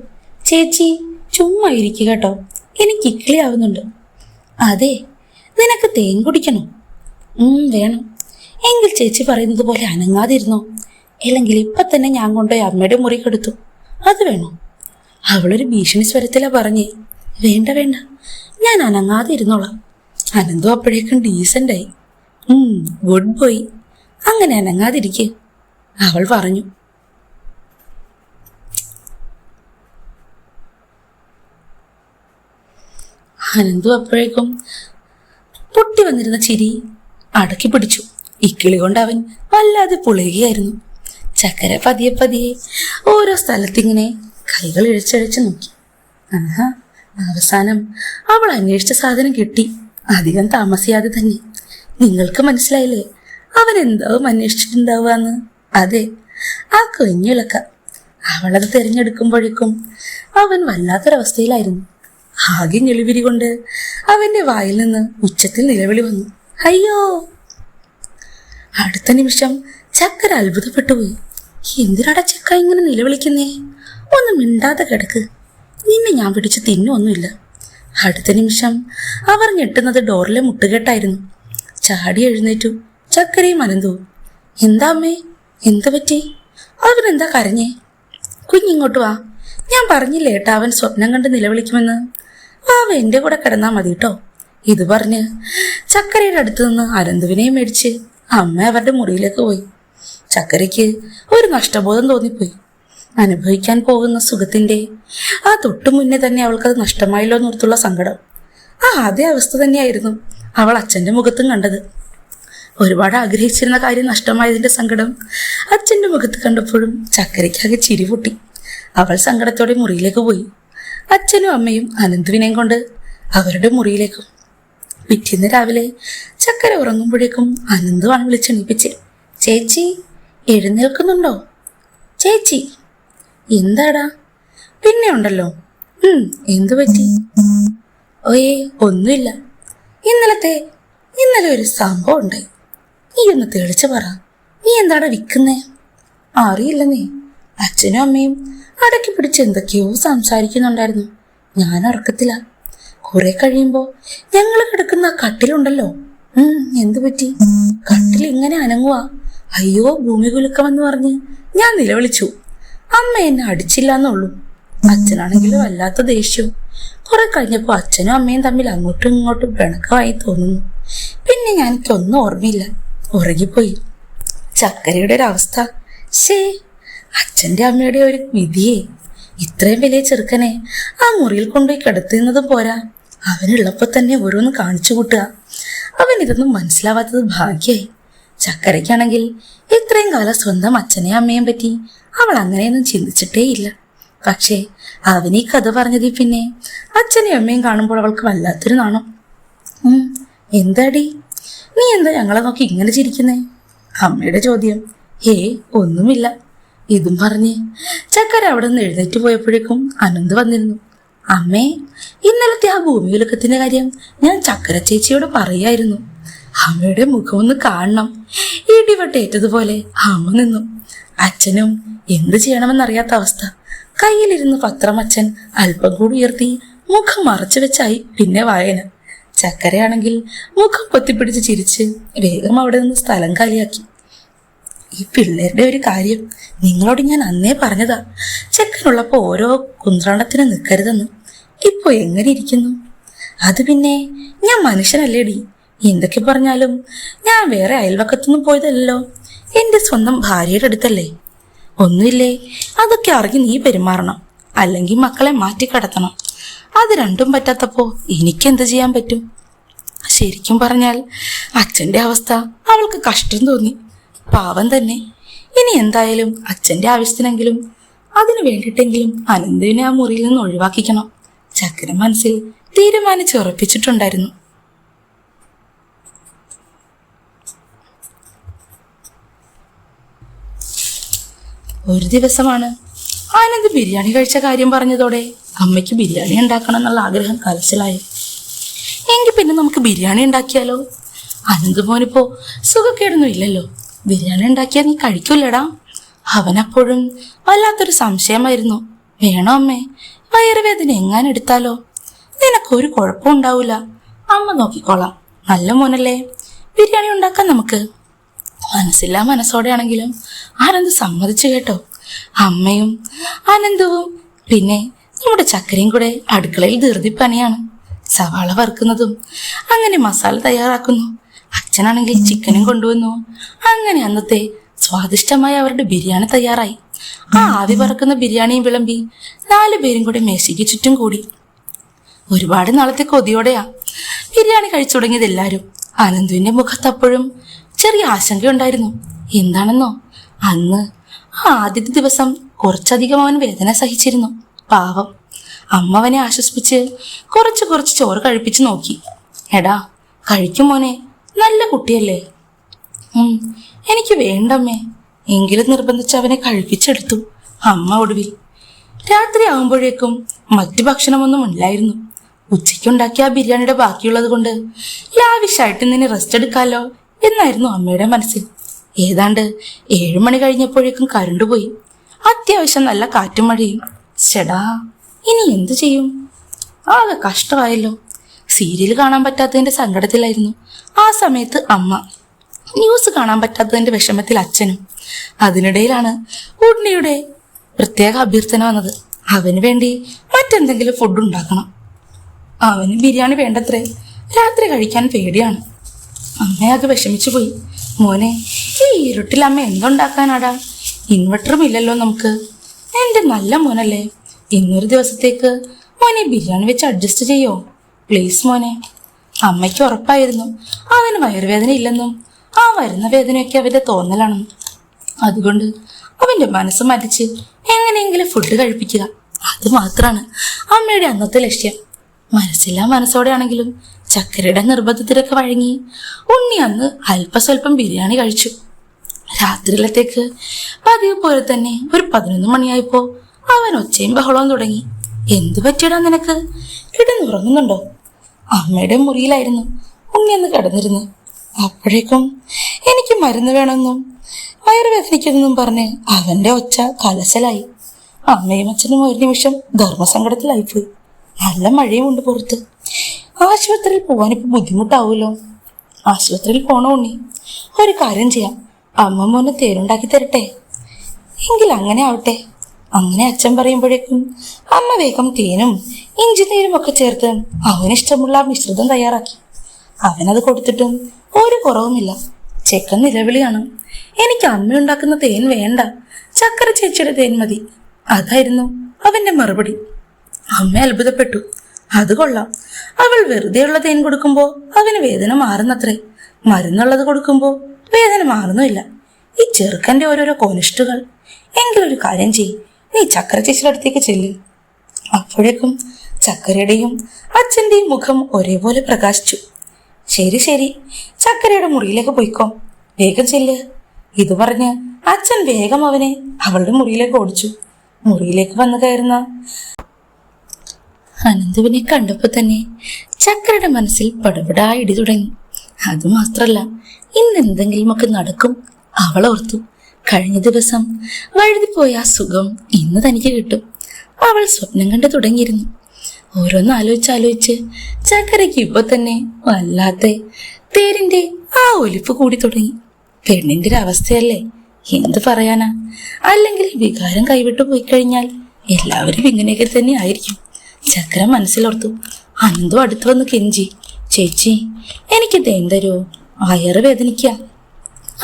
ചേച്ചി ചുമ്മാ ഇരിക്കുക കേട്ടോ. എനിക്ക് ഇക്കിളിയാവുന്നുണ്ട്. അതെ നിനക്ക് തേൻ കുടിക്കണോ? ഉം വേണം. എങ്കിൽ ചേച്ചി പറയുന്നത് പോലെ അനങ്ങാതിരുന്നോ? അല്ലെങ്കിൽ ഇപ്പൊ തന്നെ ഞാൻ കൊണ്ടുപോയി അമ്മയുടെ മുറി കെടുത്തു. അത് വേണോ? അവളൊരു ഭീഷണി സ്വരത്തിലാ പറഞ്ഞേ. വേണ്ട വേണ്ട. ഞാൻ അനങ്ങാതെ ഇരുന്നോളാം അനന്തു അപ്പോഴേക്കും ഡീസന്റായി ഗുഡ് ബോയ് അങ്ങനെ അനങ്ങാതിരിക്കെ. അവൾ പറഞ്ഞു. അനന്തു അപ്പോഴേക്കും പൊട്ടി വന്നിരുന്ന ചിരി അടക്കി പിടിച്ചു. ഇക്കിളി കൊണ്ട് അവൻ വല്ലാതെ പുളയുകയായിരുന്നു. ചക്കര പതിയെ പതിയെ ഓരോ സ്ഥലത്തിങ്ങനെ കൈകൾ ഇഴിച്ചഴിച്ചു നോക്കി. ആഹാ അവസാനം അവൾ അന്വേഷിച്ച സാധനം കിട്ടി. അധികം താമസിയാതെ തന്നെ. നിങ്ങൾക്ക് മനസ്സിലായില്ലേ? അവൻ എന്താവും അന്വേഷിച്ചിട്ടുണ്ടാവുകയെന്ന്. അതെ ആ കുഞ്ഞിളക്ക അവളത് തിരഞ്ഞെടുക്കുമ്പോഴേക്കും അവൻ വല്ലാത്തൊരവസ്ഥയിലായിരുന്നു. ആകെ ഞെളിവിരി കൊണ്ട് അവന്റെ വായിൽ നിന്ന് ഉച്ചത്തിൽ നിലവിളി വന്നു. അയ്യോ! അടുത്ത നിമിഷം ചക്കര അത്ഭുതപ്പെട്ടുപോയി. എന്തിനാടാ ചക്ക ഇങ്ങനെ നിലവിളിക്കുന്നേ? ഒന്ന് മിണ്ടാതെ കിടക്ക്. നിന്നെ ഞാൻ പിടിച്ച് തിന്നൊന്നുമില്ല അടുത്ത നിമിഷം അവർ ഞെട്ടുന്നത് ഡോറിലെ മുട്ടുകെട്ടായിരുന്നു. ചാടി എഴുന്നേറ്റു. ചക്കരയും അനന്തു. എന്താ അമ്മേ? എന്ത് പറ്റി? അവനെന്താ കരഞ്ഞേ? കുഞ്ഞിങ്ങോട്ട് വാ. ഞാൻ പറഞ്ഞില്ലേ ഏട്ടാ അവൻ സ്വപ്നം കണ്ട് നിലവിളിക്കുമെന്ന്? വാവ എന്റെ കൂടെ കിടന്നാ മതി കേട്ടോ ഇത് പറഞ്ഞ് ചക്കരയുടെ അടുത്തു നിന്ന് അനന്തുവിനെയും മേടിച്ച് അമ്മ അവരുടെ മുറിയിലേക്ക് പോയി. ചക്കരയ്ക്ക് ഒരു നഷ്ടബോധം തോന്നിപ്പോയി. അനുഭവിക്കാൻ പോകുന്ന സുഖത്തിന്റെ ആ തൊട്ടു മുന്നേ തന്നെ അവൾക്കത് നഷ്ടമായല്ലോ എന്നോർത്തുള്ള സങ്കടം. ആ അതേ അവസ്ഥ തന്നെയായിരുന്നു അവൾ അച്ഛന്റെ മുഖത്തും കണ്ടത്. ഒരുപാട് ആഗ്രഹിച്ചിരുന്ന കാര്യം നഷ്ടമായതിന്റെ സങ്കടം അച്ഛന്റെ മുഖത്ത് കണ്ടപ്പോഴും ചക്കരയ്ക്കാകെ ചിരി പൊട്ടി. അവൾ സങ്കടത്തോടെ മുറിയിലേക്ക് പോയി. അച്ഛനും അമ്മയും അനന്തുവിനെയും കൊണ്ട് അവരുടെ മുറിയിലേക്കും പിറ്റേന്ന് രാവിലെ ചക്കര ഉറങ്ങുമ്പോഴേക്കും അനന്തുവാണ് വിളിച്ചെണീപ്പിച്ച്. ചേച്ചി എഴുന്നേൽക്കുന്നുണ്ടോ? ചേച്ചി എന്താടാ? പിന്നെ ഉണ്ടല്ലോ. ഉം എന്തു പറ്റി? ഓയേ ഒന്നുമില്ല. ഇന്നലത്തെ ഇന്നലെ ഒരു സംഭവം ഉണ്ടായി. നീ ഒന്ന് തെളിച്ചു പറ. നീ എന്താടാ വിൽക്കുന്നേ? അറിയില്ല നീ അച്ഛനും അമ്മയും അടക്കി പിടിച്ച് എന്തൊക്കെയോ സംസാരിക്കുന്നുണ്ടായിരുന്നു. ഞാൻ ഉറക്കത്തില്ല കുറെ കഴിയുമ്പോ ഞങ്ങൾ കിടക്കുന്ന കട്ടിലുണ്ടല്ലോ. ഉം എന്തു പറ്റി? കട്ടിൽ ഇങ്ങനെ അനങ്ങുക അയ്യോ ഭൂമി കുലുക്കമെന്ന് പറഞ്ഞ് ഞാൻ നിലവിളിച്ചു. അമ്മ എന്നെ അടിച്ചില്ല എന്നുള്ളൂ അച്ഛനാണെങ്കിലും വല്ലാത്ത ദേഷ്യവും കുറെ കഴിഞ്ഞപ്പോ അച്ഛനും അമ്മയും തമ്മിൽ അങ്ങോട്ടും ഇങ്ങോട്ടും പിണക്കമായി തോന്നുന്നു. പിന്നെ ഞാൻ എനിക്കൊന്നും ഓർമ്മയില്ല. ഉറങ്ങിപ്പോയി. ചക്കരയുടെ ഒരു അവസ്ഥ. ശേ അച്ഛന്റെ അമ്മയുടെ ഒരു വിധിയെ. ഇത്രയും വലിയ ചെറുക്കനെ ആ മുറിയിൽ കൊണ്ടുപോയി കിടത്തുന്നതും പോരാ. അവനുള്ളപ്പോ തന്നെ ഓരോന്ന് കാണിച്ചു കൂട്ടുക. അവൻ ഇതൊന്നും മനസ്സിലാവാത്തത് ഭാഗ്യായി. ചക്കരയ്ക്കാണെങ്കിൽ ഇത്രയും കാലം സ്വന്തം അച്ഛനെയും അമ്മയും പറ്റി അവൾ അങ്ങനെയൊന്നും ചിന്തിച്ചിട്ടേയില്ല പക്ഷേ അവൻ ഈ കഥ പറഞ്ഞതിൽ പിന്നെ അച്ഛനെയും അമ്മയും കാണുമ്പോൾ അവൾക്ക് വല്ലാത്തൊരു നാണം. എന്താടി? നീ എന്താ ഞങ്ങളെ നോക്കി ഇങ്ങനെ ചിരിക്കുന്നേ? അമ്മയുടെ ചോദ്യം ഹേ ഒന്നുമില്ല. ഇതും പറഞ്ഞ് ചക്കര അവിടെ നിന്ന് എഴുന്നേറ്റ് പോയപ്പോഴേക്കും അനന്ത് വന്നിരുന്നു. അമ്മേ ഇന്നലത്തെ ആ ഭൂമി ഭൂമികുലുക്കത്തിന്റെ കാര്യം ഞാൻ ചക്കര ചേച്ചിയോട് പറയായിരുന്നു. അമ്മയുടെ മുഖം ഒന്ന് കാണണം. ഇടിവട്ടേറ്റതുപോലെ അമ്മ നിന്നു. അച്ഛനും എന്ത് ചെയ്യണമെന്നറിയാത്ത അവസ്ഥ. കയ്യിലിരുന്ന് പത്രം അച്ഛൻ അല്പം കൂടി ഉയർത്തി മുഖം മറച്ചു വെച്ചായി പിന്നെ വായന. ചക്കരയാണെങ്കിൽ മുഖം പൊത്തിപ്പിടിച്ച് ചിരിച്ച് വേഗം അവിടെ നിന്ന് സ്ഥലം കാലിയാക്കി. ഈ പിള്ളേരുടെ ഒരു കാര്യം നിങ്ങളോട് ഞാൻ അന്നേ പറഞ്ഞതാ. ചെക്കനുള്ളപ്പോ ഓരോ കുന്ത്രണത്തിന് നിൽക്കരുതെന്ന് ഇപ്പൊ എങ്ങനെ ഇരിക്കുന്നു? അത് പിന്നെ ഞാൻ മനുഷ്യനല്ലേടി. എന്തൊക്കെ പറഞ്ഞാലും ഞാൻ വേറെ അയൽവക്കത്തൊന്നും പോയതല്ലോ എന്റെ സ്വന്തം ഭാര്യയുടെ അടുത്തല്ലേ? ഒന്നുമില്ലേ? അതൊക്കെ അറിഞ്ഞ് നീ പെരുമാറണം. അല്ലെങ്കിൽ മക്കളെ മാറ്റി കടത്തണം. അത് രണ്ടും പറ്റാത്തപ്പോ എനിക്കെന്ത് ചെയ്യാൻ പറ്റും? ശരിക്കും പറഞ്ഞാൽ അച്ഛന്റെ അവസ്ഥ അവൾക്ക് കഷ്ടം തോന്നി. പാവം തന്നെ. ഇനി എന്തായാലും അച്ഛന്റെ ആവശ്യത്തിനെങ്കിലും അതിനു വേണ്ടിയിട്ടെങ്കിലും അനന്തുവിനെ ആ മുറിയിൽ നിന്ന് ഒഴിവാക്കിക്കണം. ചക്കര മനസ്സിൽ തീരുമാനിച്ചുറപ്പിച്ചിട്ടുണ്ടായിരുന്നു. ഒരു ദിവസമാണ് ആനന്ദ് ബിരിയാണി കഴിച്ച കാര്യം പറഞ്ഞതോടെ അമ്മയ്ക്ക് ബിരിയാണി ഉണ്ടാക്കണം എന്നുള്ള ആഗ്രഹം കലശലായി. എങ്കിൽ പിന്നെ നമുക്ക് ബിരിയാണി ഉണ്ടാക്കിയാലോ? അനന്ത് മോനിപ്പോ സുഖക്കേടൊന്നും ഇല്ലല്ലോ. ബിരിയാണി ഉണ്ടാക്കിയാൽ നീ കഴിക്കൂലടാ അവനപ്പോഴും വല്ലാത്തൊരു സംശയമായിരുന്നു. വേണോ അമ്മേ വയറുവേദന എങ്ങാൻ എടുത്താലോ? നിനക്കൊരു കുഴപ്പം ഉണ്ടാവൂല. അമ്മ നോക്കിക്കോളാം. നല്ല മോനല്ലേ. ബിരിയാണി ഉണ്ടാക്കാം നമുക്ക്. മനസ്സില്ലാ മനസ്സോടെയാണെങ്കിലും ആനന്ദ് സമ്മതിച്ചു കേട്ടോ. അമ്മയും ആനന്ദവും പിന്നെ നമ്മുടെ ചക്കരയും കൂടെ അടുക്കളയിൽ ധൃതിപ്പണിയാണ് സവാള വറുക്കുന്നതും അങ്ങനെ മസാല തയ്യാറാക്കുന്നു. അച്ഛനാണെങ്കിൽ ചിക്കനും കൊണ്ടുവന്നു. അങ്ങനെ അന്നത്തെ സ്വാദിഷ്ടമായ അവരുടെ ബിരിയാണി തയ്യാറായി. ആ ആവി പറക്കുന്ന ബിരിയാണിയും വിളമ്പി നാലു പേരും കൂടി മേശയ്ക്ക് ചുറ്റും കൂടി. ഒരുപാട് നാളത്തെ കൊതിയോടെയാ ബിരിയാണി കഴിച്ചു തുടങ്ങിയത് എല്ലാവരും. അനന്തുവിന്റെ മുഖത്തപ്പോഴും ചെറിയ ആശങ്കയുണ്ടായിരുന്നു. എന്താണെന്നോ? അന്ന് ആ ആദ്യത്തെ ദിവസം കുറച്ചധികം അവൻ വേദന സഹിച്ചിരുന്നു. പാവം. അമ്മവനെ ആശ്വസിപ്പിച്ച് കുറച്ച് കുറച്ച് ചോറ് കഴിപ്പിച്ച് നോക്കി. എടാ കഴിക്കും മോനെ. നല്ല കുട്ടിയല്ലേ? എനിക്ക് വേണ്ടമ്മേ. എങ്കിലും നിർബന്ധിച്ച് അവനെ കഴിപ്പിച്ചെടുത്തു. അമ്മ ഒടുവിൽ. രാത്രി ആകുമ്പോഴേക്കും മറ്റു ഭക്ഷണമൊന്നും ഇല്ലായിരുന്നു ഉച്ചയ്ക്കുണ്ടാക്കിയ ആ ബിരിയാണിയുടെ ബാക്കിയുള്ളത് കൊണ്ട് ലാവിഷായിട്ട് നിന്നെ റെസ്റ്റ് എടുക്കാലോ എന്നായിരുന്നു അമ്മയുടെ മനസ്സിൽ. ഏതാണ്ട് ഏഴു മണി കഴിഞ്ഞപ്പോഴേക്കും കരണ്ട് പോയി. അത്യാവശ്യം നല്ല കാറ്റും മഴയും. ചെടാ ഇനി എന്തു ചെയ്യും? ആകെ കഷ്ടമായല്ലോ. സീരിയൽ കാണാൻ പറ്റാത്തതിന്റെ സങ്കടത്തിലായിരുന്നു. ആ സമയത്ത് അമ്മ ന്യൂസ് കാണാൻ പറ്റാത്തതിന്റെ വിഷമത്തിൽ അച്ഛനും. അതിനിടയിലാണ് ഉണ്ണിയുടെ പ്രത്യേക അഭ്യർത്ഥന വന്നത്. അവന് വേണ്ടി മറ്റെന്തെങ്കിലും ഫുഡ് ഉണ്ടാക്കണം. അവന് ബിരിയാണി വേണ്ടത്രേ. രാത്രി കഴിക്കാൻ പേടിയാണ്. അമ്മയാകെ വിഷമിച്ചു പോയി. മോനെ ഈ ഇരുട്ടിൽ അമ്മ എന്തുണ്ടാക്കാനാടാ? ഇൻവെർട്ടറും ഇല്ലല്ലോ നമുക്ക്. എന്റെ നല്ല മോനല്ലേ. ഇന്നൊരു ദിവസത്തേക്ക് മോനെ ബിരിയാണി വെച്ച് അഡ്ജസ്റ്റ് ചെയ്യോ? പ്ലീസ് മോനെ അമ്മയ്ക്ക് ഉറപ്പായിരുന്നു. അവന് വയറുവേദന ഇല്ലെന്നും ആ വരുന്ന വേദനയൊക്കെ അവന്റെ തോന്നലാണെന്നും അതുകൊണ്ട് അവന്റെ മനസ്സ് മരിച്ച് എങ്ങനെയെങ്കിലും ഫുഡ് കഴിപ്പിക്കുക. അത് മാത്രമാണ് അമ്മയുടെ അന്നത്തെ ലക്ഷ്യം. മനസ്സില്ലാ മനസ്സോടെയാണെങ്കിലും ചക്കരയുടെ നിർബന്ധത്തിലൊക്കെ വഴങ്ങി ഉണ്ണി അന്ന് അല്പസ്വല്പം ബിരിയാണി കഴിച്ചു. രാത്രിയിലത്തേക്ക് പതിവ് പോലെ തന്നെ ഒരു പതിനൊന്ന് മണിയായപ്പോ അവൻ ഒച്ചയും ബഹളവും തുടങ്ങി. എന്തു പറ്റിയടാ നിനക്ക്? കിടന്നുറങ്ങുന്നുണ്ടോ? അമ്മയുടെ മുറിയിലായിരുന്നു ഉണ്ണി അന്ന് കിടന്നിരുന്നു. അപ്പോഴേക്കും എനിക്ക് മരുന്ന് വേണമെന്നും വയറുവേദനിക്കുന്നെന്നും പറഞ്ഞ് അവന്റെ ഒച്ച കലശലായി. അമ്മയും അച്ഛനും ഒരു നിമിഷം ധർമ്മസങ്കടത്തിലായിപ്പോയി. നല്ല മഴയും ഉണ്ട് പുറത്ത്. ആശുപത്രിയിൽ പോകാൻ ഇപ്പൊ ബുദ്ധിമുട്ടാവുമല്ലോ ആശുപത്രിയിൽ പോണോ ഉണ്ണി? ഒരു കാര്യം ചെയ്യാം. അമ്മ മോനെ തേരുണ്ടാക്കി തരട്ടെ? എങ്കിൽ അങ്ങനെ ആവട്ടെ. അങ്ങനെ അച്ഛൻ പറയുമ്പോഴേക്കും അമ്മ വേഗം തേനും ഇഞ്ചി നീരും ഒക്കെ ചേർത്ത് അവനിഷ്ടമുള്ള മിശ്രിതം തയ്യാറാക്കി. അവനത് കൊടുത്തിട്ടും ഒരു കുറവുമില്ല. ചെക്കൻ നിലവിളിയാണ് എനിക്ക് അമ്മ ഉണ്ടാക്കുന്ന തേൻ വേണ്ട. ചക്കര ചേച്ചിയുടെ തേൻ മതി. അതായിരുന്നു അവന്റെ മറുപടി. അമ്മ അത്ഭുതപ്പെട്ടു. അത് കൊള്ളാം. അവൾ വെറുതെയുള്ള തേൻ കൊടുക്കുമ്പോൾ അവന് വേദന മാറുന്നത്രേ. മരുന്നുള്ളത് കൊടുക്കുമ്പോൾ വേദന മാറുന്നുമില്ല. ഈ ചെറുക്കന്റെ ഓരോരോ കോനിഷ്ടുകൾ എങ്കിലൊരു കാര്യം ചെയ് നീ ചക്കര ചേച്ചിയുടെ അടുത്തേക്ക് ചെല്ല്. അപ്പോഴേക്കും ചക്കരയുടെയും അച്ഛന്റെയും മുഖം ഒരേപോലെ പ്രകാശിച്ചു. ശരി ശരി. ചക്കരയുടെ മുറിയിലേക്ക് പോയിക്കോ. വേഗം ചെല്ല്. ഇത് പറഞ്ഞ് അച്ഛൻ വേഗം അവനെ അവളുടെ മുറിയിലേക്ക് ഓടിച്ചു. മുറിയിലേക്ക് വന്നു കയറുന്ന അനന്തുവിനെ കണ്ടപ്പോൾ തന്നെ ചക്കരയുടെ മനസ്സിൽ പടപടാ ഇടി തുടങ്ങി. അതുമാത്രല്ല ഇന്ന് എന്തെങ്കിലുമൊക്കെ നടക്കും അവളോർത്തു കഴിഞ്ഞ ദിവസം വഴുതിപ്പോയ ആ സുഖം ഇന്ന് തനിക്ക് കിട്ടും. അവൾ സ്വപ്നം കണ്ടു തുടങ്ങിയിരുന്നു. ഓരോന്ന് ആലോചിച്ചാലോചിച്ച് ചക്കരയ്ക്ക് ഇപ്പൊ തന്നെ വല്ലാത്ത തേരിന്റെ ആ ഒലിപ്പ് കൂടി തുടങ്ങി. പെണ്ണിന്റെ ഒരു അവസ്ഥയല്ലേ? എന്ത് പറയാനാ? അല്ലെങ്കിൽ വികാരം കൈവിട്ടു പോയി കഴിഞ്ഞാൽ എല്ലാവരും ഇങ്ങനെയൊക്കെ തന്നെ ആയിരിക്കും. ചക്കര മനസ്സിലോർത്തു. അനന്തും അടുത്ത് വന്ന് കെഞ്ചി. ചേച്ചി എനിക്കിത് എന്തരോ അയറ് വേദനിക്ക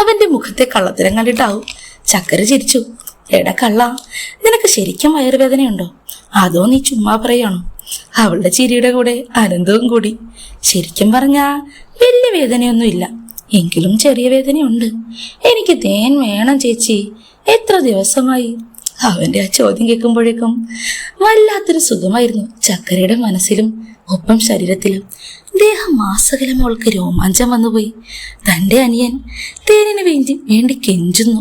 അവന്റെ മുഖത്തെ കള്ളത്തരം കണ്ടിട്ടാവും. ചക്കര ചിരിച്ചു. എടാ കള്ള നിനക്ക് ശരിക്കും വയറുവേദനയുണ്ടോ? അതോ നീ ചുമ്മാ പറയാണോ? അവളുടെ ചിരിയുടെ കൂടെ അനന്തവും കൂടി. ശരിക്കും പറഞ്ഞാ വലിയ വേദനയൊന്നും ഇല്ല എങ്കിലും ചെറിയ വേദനയുണ്ട്. എനിക്ക് തേൻ വേണം ചേച്ചി. എത്ര ദിവസമായി? അവന്റെ ആ ചോദ്യം കേൾക്കുമ്പോഴേക്കും വല്ലാത്തൊരു സുഖമായിരുന്നു ചക്കരയുടെ മനസ്സിലും. ഒപ്പം ശരീരത്തിലും ദേഹം മാസകലം അവൾക്ക് രോമാഞ്ചം വന്നുപോയി. തന്റെ അനിയൻ തേനിന് വേണ്ടി വേണ്ടി കെഞ്ചുന്നു.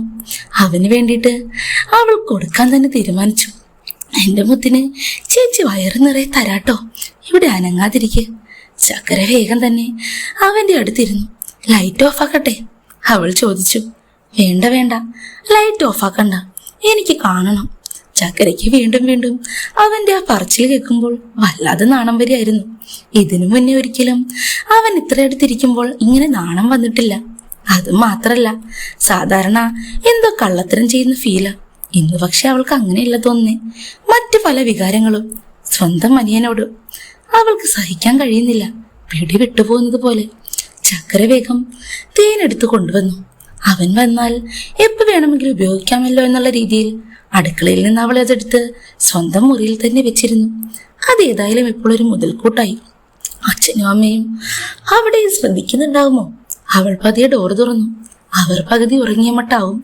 അവന് വേണ്ടിയിട്ട് അവൾ കൊടുക്കാൻ തന്നെ തീരുമാനിച്ചു. എന്റെ മുത്തിന് ചേച്ചി വയറ് നിറയെ തരാട്ടോ. ഇവിടെ അനങ്ങാതിരിക്കുക ചക്കര വേഗം തന്നെ അവന്റെ അടുത്തിരുന്നു. Light of ആക്കട്ടെ? അവൾ ചോദിച്ചു. വേണ്ട വേണ്ട. ലൈറ്റ് ഓഫ് ആക്കണ്ട. എനിക്ക് കാണണം. ചക്കരയ്ക്ക് വീണ്ടും വീണ്ടും. അവന്റെ ആ പറച്ചിൽ കേൾക്കുമ്പോൾ വല്ലാതെ നാണം വരികയായിരുന്നു. ഇതിനു മുന്നേ ഒരിക്കലും അവൻ ഇത്ര അടുത്തിരിക്കുമ്പോൾ ഇങ്ങനെ നാണം വന്നിട്ടില്ല. അത് മാത്രല്ല സാധാരണ എന്തോ കള്ളത്തരം ചെയ്യുന്ന ഫീലാ ഇന്ന് പക്ഷെ അവൾക്ക് അങ്ങനെയല്ല തോന്നേ മറ്റു പല വികാരങ്ങളും. സ്വന്തം അനിയനോട് അവൾക്ക് സഹിക്കാൻ കഴിയുന്നില്ല. പിടി വിട്ടുപോകുന്നത് പോലെ. ചക്കര വേഗം തേനെടുത്ത് കൊണ്ടുവന്നു. അവൻ വന്നാൽ എപ്പോ വേണമെങ്കിലും ഉപയോഗിക്കാമല്ലോ എന്നുള്ള രീതിയിൽ അടുക്കളയിൽ നിന്ന് അവൾ അതെടുത്ത് സ്വന്തം മുറിയിൽ തന്നെ വെച്ചിരുന്നു. അതേതായാലും ഇപ്പോൾ ഒരു മുതൽക്കൂട്ടായി. അച്ഛനും അമ്മയും അവിടെ ശ്രദ്ധിക്കുന്നുണ്ടാകുമോ അവൾ പതിയെ ഡോർ തുറന്നു. അവർ പകുതി ഉറങ്ങിയ മട്ടാവും.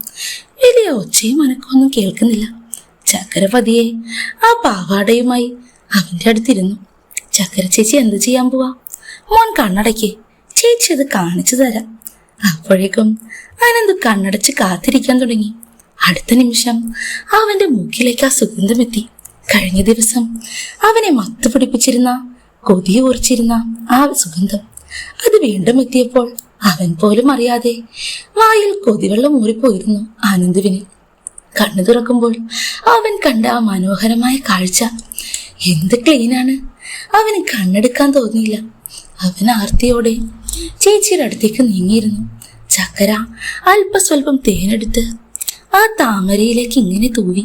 വലിയ ഒച്ചയും അനക്കമൊന്നും കേൾക്കുന്നില്ല. ചക്കര പതിയെ ആ പാവാടയുമായി അവന്റെ അടുത്തിരുന്നു. ചക്കര ചേച്ചി എന്ത് ചെയ്യാൻ പോവാ? മോൻ കണ്ണടയ്ക്ക്. ചേച്ചി അത് കാണിച്ചു തരാം. അപ്പോഴേക്കും അവനെന്ത് കണ്ണടച്ച് കാത്തിരിക്കാൻ തുടങ്ങി. അടുത്ത നിമിഷം അവന്റെ മൂക്കിലേക്ക് ആ സുഗന്ധമെത്തി. കഴിഞ്ഞ ദിവസം അവനെ മത്ത് പിടിപ്പിച്ചിരുന്ന കൊതി ഓർച്ചിരുന്ന ആ സുഗന്ധം അത് വീണ്ടും എത്തിയപ്പോൾ അവൻ പോലും അറിയാതെ വായിൽ കൊതിവെള്ളം ഊറിപ്പോയിരുന്നു ആനന്ദുവിന്. കണ്ണു തുറക്കുമ്പോൾ അവൻ കണ്ട ആ മനോഹരമായ കാഴ്ച എന്ത് ക്ലീനാണ് അവന് കണ്ണെടുക്കാൻ തോന്നിയില്ല. അവൻ ആർത്തിയോടെ ചേച്ചിയുടെ അടുത്തേക്ക് നീങ്ങിയിരുന്നു. ചക്കര അല്പസ്വല്പം തേനെടുത്ത് ആ താമരയിലേക്ക് ഇങ്ങനെ തൂവി.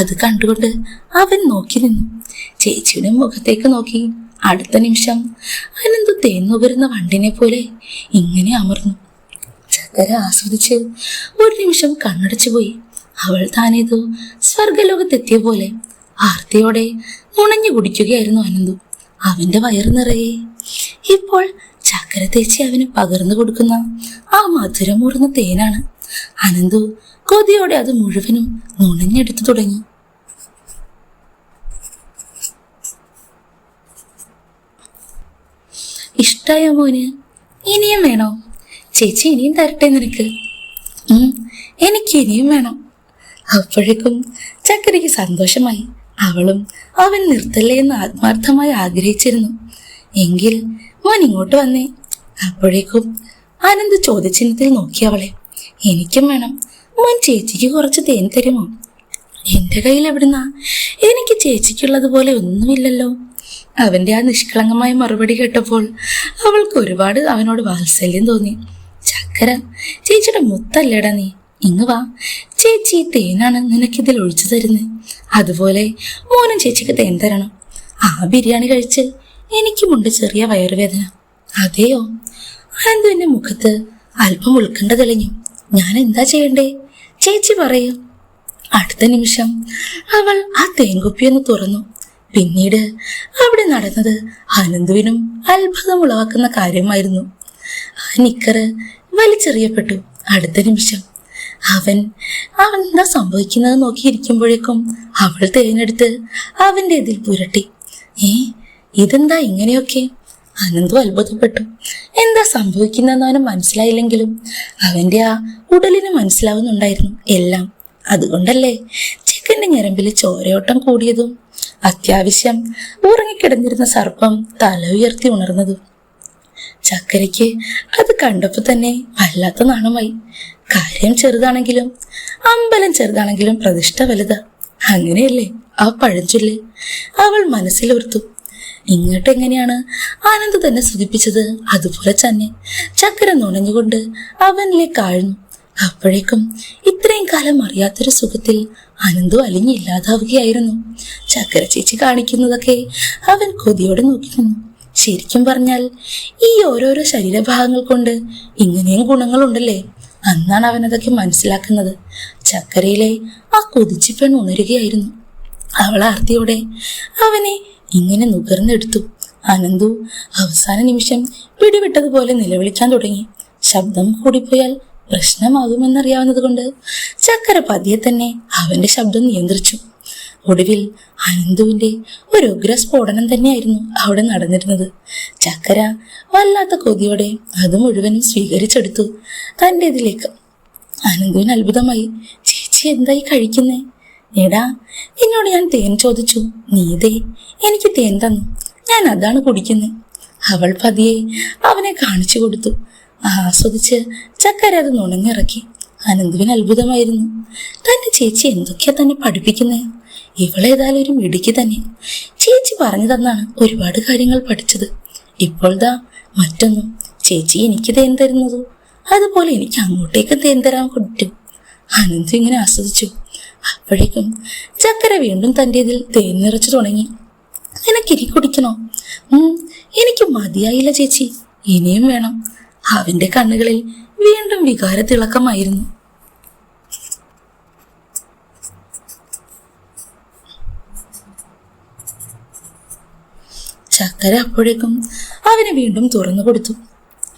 അത് കണ്ടുകൊണ്ട് അവൻ നോക്കി നിന്നു. ചേച്ചിയുടെ മുഖത്തേക്ക് നോക്കി. അടുത്ത നിമിഷം അനന്ത് തേന്നുകരുന്ന വണ്ടിനെ പോലെ ഇങ്ങനെ അമർന്നു. ചക്കര ആസ്വദിച്ച് ഒരു നിമിഷം കണ്ണടച്ചു പോയി. അവൾ താനേതോ സ്വർഗലോകത്തെത്തിയ പോലെ ആർത്തിയോടെ നുണഞ്ഞു കുടിക്കുകയായിരുന്നു അനന്തു. അവന്റെ വയറ് നിറയെ. ഇപ്പോൾ ചക്കര തേച്ചി അവന് പകർന്നു കൊടുക്കുന്ന ആ മധുരമൂർന്ന തേനാണ്. അനന്തു കൊതിയോടെ അത് മുഴുവനും നുണഞ്ഞെടുത്തു തുടങ്ങി. ഇഷ്ടായോ മോന്? ഇനിയും വേണോ? ചേച്ചി ഇനിയും തരട്ടെ നിനക്ക്. എനിക്ക് ഇനിയും വേണം. അപ്പോഴേക്കും ചക്കരയ്ക്ക് സന്തോഷമായി. അവളും അവൻ നിർത്തല്ലേ എന്ന് ആത്മാർത്ഥമായി ആഗ്രഹിച്ചിരുന്നു. എങ്കിൽ മോൻ ഇങ്ങോട്ട് വന്നേ. അപ്പോഴേക്കും ആനന്ദ് ചോദ്യചിഹ്നത്തിൽ നോക്കി അവളെ. എനിക്കും വേണം. മോൻ ചേച്ചിക്ക് കുറച്ച് തേൻ തരുമോ? എന്റെ കയ്യിൽ എവിടുന്നാ? എനിക്ക് ചേച്ചിക്കുള്ളതുപോലെ ഒന്നുമില്ലല്ലോ. അവന്റെ ആ നിഷ്കളങ്കമായ മറുപടി കേട്ടപ്പോൾ അവൾക്ക് ഒരുപാട് അവനോട് വാത്സല്യം തോന്നി. ചക്കര ചേച്ചിയുടെ മുത്തല്ലേടാ നീ. ഇങ്ങ് വാ. ചേച്ചി തേനാണ് നിനക്കിതിൽ ഒഴിച്ചു തരുന്നത് അതുപോലെ മോനും ചേച്ചിക്ക് തേൻ തരണം. ആ ബിരിയാണി കഴിച്ച് എനിക്കുമുണ്ട് ചെറിയ വയറുവേദന. അതെയോ? അനന്തുവിന്റെ മുഖത്ത് അല്പം ഉൾക്കണ്ട തെളിഞ്ഞു ഞാൻ എന്താ ചെയ്യണ്ടേ? ചേച്ചി പറയൂ. അടുത്ത നിമിഷം അവൾ ആ തേൻകുപ്പിയൊന്ന് തുറന്നു. പിന്നീട് അവിടെ നടന്നത് അനന്തുവിനും അത്ഭുതം ഉളവാക്കുന്ന കാര്യമായിരുന്നു. ആ നിക്കറ് വലിച്ചെറിയപ്പെട്ടു. അടുത്ത നിമിഷം അവൻ അവൻ എന്താ സംഭവിക്കുന്നത്? നോക്കിയിരിക്കുമ്പോഴേക്കും അവൾ തേനെടുത്ത് അവന്റെ ഇതിൽ പുരട്ടി. ഏ ഇതെന്താ ഇങ്ങനെയൊക്കെ? അനന്തു അത്ഭുതപ്പെട്ടു. എന്താ സംഭവിക്കുന്നതെന്ന് അവന് മനസ്സിലായില്ലെങ്കിലും അവന്റെ ആ ഉടലിന് മനസ്സിലാവുന്നുണ്ടായിരുന്നു എല്ലാം. അതുകൊണ്ടല്ലേ ചിക്കന്റെ ഞരമ്പിൽ ചോരയോട്ടം കൂടിയതും അത്യാവശ്യം ഉറങ്ങിക്കിടന്നിരുന്ന സർപ്പം തല ഉയർത്തി ഉണർന്നതും. ചക്കരയ്ക്ക് അത് കണ്ടപ്പോൾ തന്നെ വല്ലാത്ത നാണമായി. കാര്യം ചെറുതാണെങ്കിലും അമ്പലം ചെറുതാണെങ്കിലും പ്രതിഷ്ഠ വലുതാ. അങ്ങനെയല്ലേ ആ പഴഞ്ചൊല്ല്? അവൾ മനസ്സിലോർത്തു. ഇങ്ങോട്ട് എങ്ങനെയാണ്? ആനന്ദ് തന്നെ സൂചിപ്പിച്ചത് അതുപോലെ തന്നെ ചക്കര നുണഞ്ഞുകൊണ്ട് അവനിലേക്ക് ആഴ്ന്നു അപ്പോഴേക്കും ഇത്രയും കാലം അറിയാത്തൊരു സുഖത്തിൽ അനന്തു അലിഞ്ഞില്ലാതാവുകയായിരുന്നു ചക്കര ചേച്ചി കാണിക്കുന്നതൊക്കെ അവൻ കൊതിയോടെ നോക്കി നിന്നു. ശരിക്കും പറഞ്ഞാൽ ഈ ഓരോരോ ശരീരഭാഗങ്ങൾ കൊണ്ട് ഇങ്ങനെയും ഗുണങ്ങളുണ്ടല്ലേ? അന്നാണ് അവൻ അതൊക്കെ മനസ്സിലാക്കുന്നത്. ചക്കരയിലെ ആ കൊതിച്ചു പെൺ ഉണരുകയായിരുന്നു. അവൾ ആർത്തിയോടെ അവനെ ഇങ്ങനെ നുകർന്നെടുത്തു. അനന്തു അവസാന നിമിഷം പിടിവിട്ടതുപോലെ നിലവിളിക്കാൻ തുടങ്ങി. ശബ്ദം കൂടിപ്പോയാൽ പ്രശ്നമാകുമെന്നറിയാവുന്നത് കൊണ്ട് ചക്കര പതിയെ തന്നെ അവന്റെ ശബ്ദം നിയന്ത്രിച്ചു. ഒടുവിൽ അനന്തുവിന്റെ ഒരു ഉഗ്ര സ്ഫോടനം തന്നെയായിരുന്നു അവിടെ നടന്നിരുന്നത്. ചക്കര വല്ലാത്ത കൊതിയോടെ അത് മുഴുവനും സ്വീകരിച്ചെടുത്തു തന്റെ ഇതിലേക്ക് അനന്തുവിന് അത്ഭുതമായി ചേച്ചി എന്തായി കഴിക്കുന്നേ? എടാ എന്നോട് ഞാൻ തേൻ ചോദിച്ചു. നീതേ എനിക്ക് തേൻ തന്നു. ഞാൻ അതാണ് കുടിക്കുന്നത് അവൾ പതിയെ അവനെ കാണിച്ചു കൊടുത്തു. ആസ്വദിച്ച് ചക്കര അത് നുണങ്ങിറക്കി അനന്തുവിന് അത്ഭുതമായിരുന്നു. തന്റെ ചേച്ചി എന്തൊക്കെയാ തന്നെ പഠിപ്പിക്കുന്നത് ഇവളേതായാലും ഒരു മിടുക്കി തന്നെ. ചേച്ചി പറഞ്ഞു തന്നാണ് ഒരുപാട് കാര്യങ്ങൾ പഠിച്ചത്. ഇപ്പോൾ ദാ മറ്റൊന്നും. ചേച്ചി എനിക്ക് തേൻ തരുന്നതു അതുപോലെ എനിക്ക് അങ്ങോട്ടേക്ക് തേൻ തരാൻ പറ്റും അനന്തു ഇങ്ങനെ ആസ്വദിച്ചു. അപ്പോഴേക്കും ചക്കര വീണ്ടും തന്റെ ഇതിൽ തേൻ നിറച്ചു തുടങ്ങി. നിനക്കിരി കുടിക്കണോ? ഉം, എനിക്ക് മതിയായില്ല ചേച്ചി. ഇനിയും വേണം. അവന്റെ കണ്ണുകളിൽ വീണ്ടും വികാരത്തിളക്കമായിരുന്നു. ചക്കര അപ്പോഴേക്കും അവന് വീണ്ടും തുറന്നു കൊടുത്തു.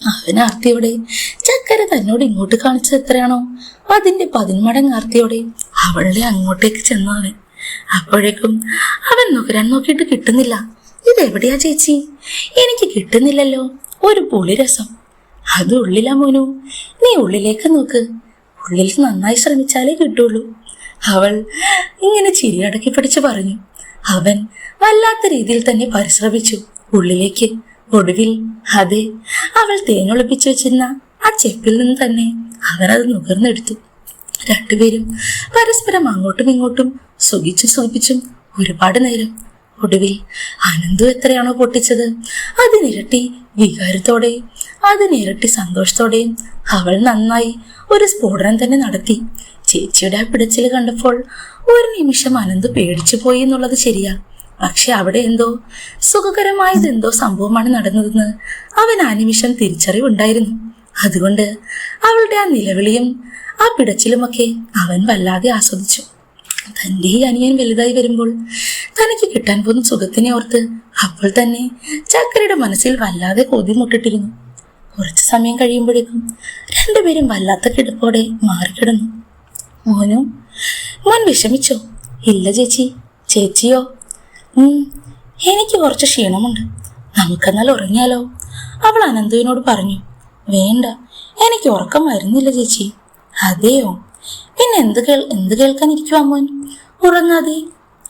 അവൻ ആർത്തിയോടെ ചക്കര തന്നോട് ഇങ്ങോട്ട് കാണിച്ചത് എത്രയാണോ? അതിന്റെ പതിന്മടങ്ങ് ആർത്തിയോടെ അവളുടെ അങ്ങോട്ടേക്ക് ചെന്നു അപ്പോഴേക്കും അവൻ നുകരാൻ നോക്കിയിട്ട് കിട്ടുന്നില്ല. ഇതെവിടെയാ ചേച്ചി? എനിക്ക് കിട്ടുന്നില്ലല്ലോ. ഒരു പുളിരസം. അത് ഉള്ളിലാ മോനു. നീ ഉള്ളിലേക്ക് നോക്ക്. ഉള്ളിൽ നന്നായി ശ്രമിച്ചാലേ കിട്ടുള്ളൂ. അവൾ ഇങ്ങനെ ചിരിയടക്കി പിടിച്ച് പറഞ്ഞു. അവൻ വല്ലാത്ത രീതിയിൽ തന്നെ പരിശ്രമിച്ചു. ഉള്ളിലേക്ക് ഒടുവിൽ അതെ അവൾ തേനൊളിപ്പിച്ചു വെച്ചിരുന്ന ആ ചെപ്പിൽ നിന്ന് തന്നെ അവനത് നുകർന്നെടുത്തു. രണ്ടുപേരും പരസ്പരം അങ്ങോട്ടും ഇങ്ങോട്ടും സുഖിച്ചും സുഖിപ്പിച്ചും ഒരുപാട് നേരം ഒടുവിൽ അനന്തു എത്രയാണോ പൊട്ടിച്ചത്. അതിനിരട്ടി വികാരത്തോടെയും അതിനിരട്ടി സന്തോഷത്തോടെയും അവൾ നന്നായി ഒരു സ്ഫോടനം തന്നെ നടത്തി. ചേച്ചിയുടെ പിടച്ചിൽ കണ്ടപ്പോൾ ഒരു നിമിഷം അനന്ത് പേടിച്ചു പോയി എന്നുള്ളത് ശരിയാ. പക്ഷെ അവിടെ എന്തോ സുഖകരമായത് എന്തോ സംഭവമാണ് നടന്നതെന്ന് അവൻ ആ നിമിഷം തിരിച്ചറിവുണ്ടായിരുന്നു. അതുകൊണ്ട് അവളുടെ ആ നിലവിളിയും ആ പിടച്ചിലുമൊക്കെ അവൻ വല്ലാതെ ആസ്വദിച്ചു. തന്റെ ഈ അനിയൻ വലുതായി വരുമ്പോൾ തനിക്ക് കിട്ടാൻ പോകുന്ന സുഖത്തിനെ ഓർത്ത് അപ്പോൾ തന്നെ ചക്കരയുടെ മനസ്സിൽ വല്ലാതെ കൊതിമുട്ടിട്ടിരുന്നു. കുറച്ച് സമയം കഴിയുമ്പോഴേക്കും രണ്ടുപേരും വല്ലാത്ത കിടപ്പോടെ മാറിക്കിടന്നു. മോനു മോൻ വിഷമിച്ചോ? ഇല്ല ചേച്ചി. ചേച്ചിയോ? എനിക്ക് കുറച്ച് ക്ഷീണമുണ്ട്. നമുക്കെന്നാൽ ഉറങ്ങിയാലോ? അവൾ അനന്തുവിനോട് പറഞ്ഞു വേണ്ട എനിക്ക് ഉറക്കം വരുന്നില്ല ചേച്ചി. അതെയോ? പിന്നെ എന്ത് കേൾ എന്ത് കേൾക്കാൻ ഇരിക്കുവാൻ മോൻ? ഉറങ്ങാതെ.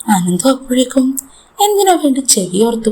അനന്തു അപ്പോഴേക്കും എന്തിനോ വേണ്ടി ചെവിയോർത്തു